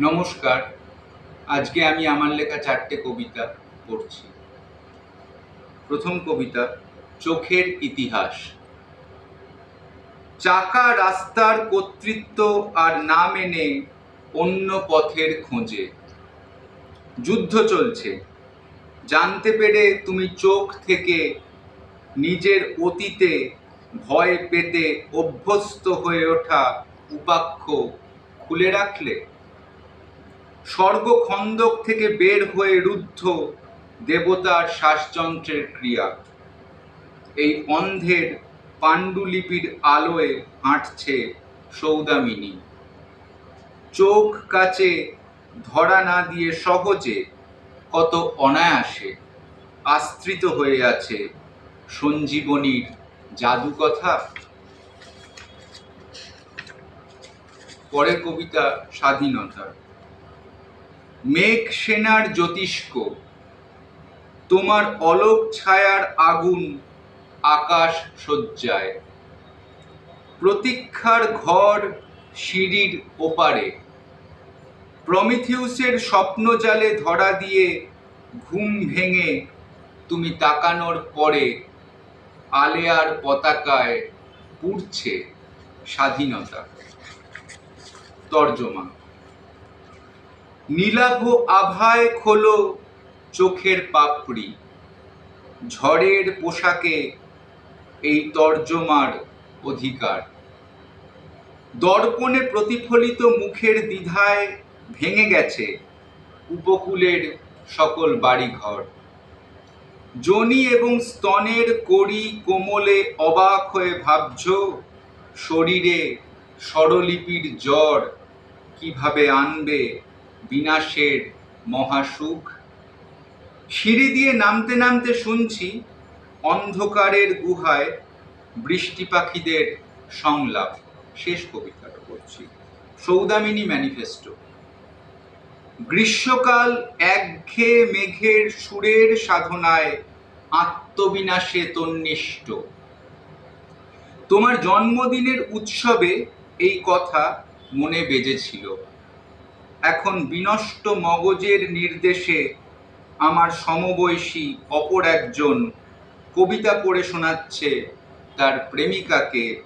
নমস্কার। আজকে আমি আমার লেখা চারটে কবিতা পড়ছি। প্রথম কবিতা, চোখের ইতিহাস। চাকা রাস্তার কর্তৃত্ব আর না মেনে অন্য পথের খোঁজে। যুদ্ধ চলছে। জানতে পেরে তুমি চোখ থেকে নিজের অতীতে ভয় পেতে অভ্যস্ত হয়ে ওঠা উপাক্ষ খুলে রাখলে? স্বর্গখন্দক থেকে বের হয়ে রুদ্ধ দেবতার শ্বাসযন্ত্রের ক্রিয়া। এই অন্ধের পাণ্ডুলিপির আলোয় হাঁটছে সৌদামিনী। চোখ কাছে ধরা না দিয়ে সহজে, কত অনায়াসে আশ্রিত হয়ে আছে সঞ্জীবনীর জাদু পরে কবিতা স্বাধীনতা মেঘ সেনার জ্যোতিষ্ক, তোমার অলোক ছায়ার আগুন আকাশ সজ্জায়। প্রতীক্ষার ঘর সিঁড়ির ওপারে, প্রমিথিউসের স্বপ্নজালে ধরা দিয়ে ঘুম ভেঙে তুমি তাকানোর পরে আলেয়ার পতাকায় পুড়ছে স্বাধীনতা। তর্জমা নীলাভ আভায় খোলো চোখের পাপড়ি। ঝড়ের পোশাকে এই তর্জমার অধিকার। দর্পণে প্রতিফলিত মুখের দ্বিধায় ভেঙে গেছে উপকূলের সকল বাড়িঘর। জনি এবং স্তনের কড়ি কোমলে অবাক হয়ে ভাবছ, শরীরে স্বরলিপির জ্বর কীভাবে আনবে? বিনাশের মহাসুখ। সিঁড়ি দিয়ে নামতে নামতে শুনছি অন্ধকারের গুহায় বৃষ্টি পাখিদের সংলাপ। শেষ কবিতাটা পড়ছি। সৌদামিনী ম্যানিফেস্টো। গ্রীষ্মকাল একঘেয়ে মেঘের সুরের সাধনায় আত্মবিনাশে তন্নিষ্ট তোমার জন্মদিনের উৎসবে এই কথা মনে বেজেছিল। এখন বিনষ্ট মগজের নির্দেশে আমার সমবয়সী অপর একজন কবিতা পড়ে শোনাচ্ছে তার প্রেমিকাকে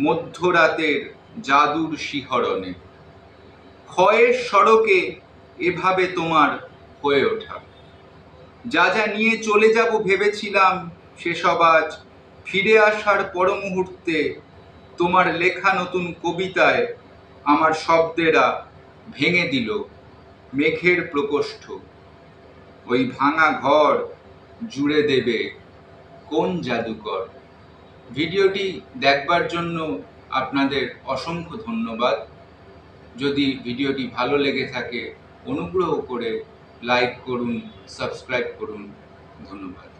মধ্যরাতের জাদুর শিহরণে। ক্ষয়ের সড়কে এভাবে তোমার হয়ে ওঠা। যা যা নিয়ে চলে যাব ভেবেছিলাম, সেসব আজ ফিরে আসার পর মুহূর্তে তোমার লেখা নতুন কবিতায় আমার শব্দেরা ভেঙে দিল মেঘের প্রকোষ্ঠ। ওই ভাঙা ঘর জুড়ে দেবে কোন জাদুকর? ভিডিওটি দেখবার জন্য আপনাদের অসংখ্য ধন্যবাদ। যদি ভিডিওটি ভালো লেগে থাকে, অনুগ্রহ করে লাইক করুন, সাবস্ক্রাইব করুন। ধন্যবাদ।